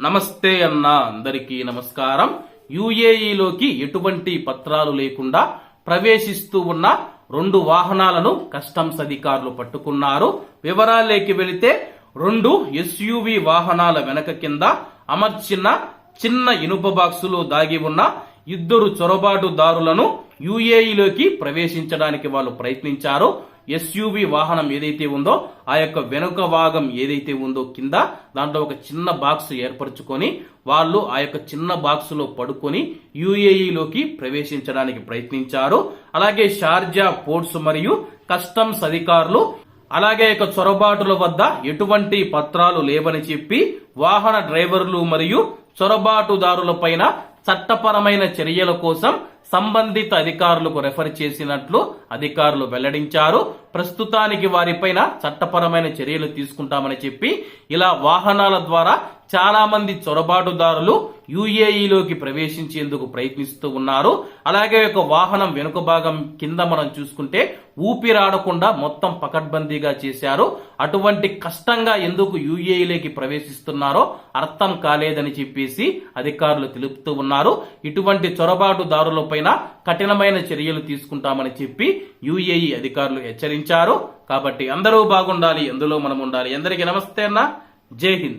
నమస్తే అన్న అందరికీ నమస్కారం. యుఏఈలోకి ఎటువంటి పత్రాలు లేకుండా ప్రవేశిస్తూ ఉన్న రెండు వాహనాలను కస్టమ్స్ అధికారులు పట్టుకున్నారు. వివరాలేకి వెళితే రెండు ఎస్యూవి వాహనాల వెనక కింద అమర్చిన చిన్న ఇనుప బాక్సులో దాగి ఉన్న ఇద్దరు చొరబాటుదారులను యుఏఈలోకి ప్రవేశించడానికి వాళ్ళు ప్రయత్నించారు. ఎస్యూవి వాహనం ఏదైతే ఉందో ఆ యొక్క వెనుక భాగం ఏదైతే ఉందో కింద దాంట్లో ఒక చిన్న బాక్స్ ఏర్పరచుకొని వాళ్ళు ఆ యొక్క చిన్న బాక్సులో పడుకొని యుఏఈలోకి ప్రవేశించడానికి ప్రయత్నించారు. అలాగే షార్జా పోర్ట్స్ మరియు కస్టమ్స్ అధికారులు అలాగే యొక్క చొరబాటుల వద్ద ఎటువంటి పత్రాలు లేవని చెప్పి వాహన డ్రైవర్లు మరియు చొరబాటుదారుల పైన చట్టపరమైన చర్యల కోసం సంబంధిత అధికారులకు రెఫర్ చేసినట్లు అధికారులు వెల్లడించారు. ప్రస్తుతానికి వారిపైన చట్టపరమైన చర్యలు తీసుకుంటామని చెప్పి ఇలా వాహనాల ద్వారా చాలా మంది చొరబాటుదారులు యుఏఈలోకి ప్రవేశించేందుకు ప్రయత్నిస్తూ ఉన్నారు. అలాగే ఒక వాహనం వెనుక భాగం కింద మనం చూసుకుంటే ఊపిరాడకుండా మొత్తం పకడ్బందీగా చేశారు. అటువంటి కష్టంగా ఎందుకు యుఏఈలోకి ప్రవేశిస్తున్నారో అర్థం కాలేదని చెప్పేసి అధికారులు తెలుపుతూ ఉన్నారు. ఇటువంటి చొరబాటుదారులపైన కఠినమైన చర్యలు తీసుకుంటామని చెప్పి యుఏఈ అధికారులు హెచ్చరించారు. కాబట్టి అందరూ బాగుండాలి ఎందులో మనం ఉండాలి. అందరికీ నమస్తే అన్న. జై హింద్.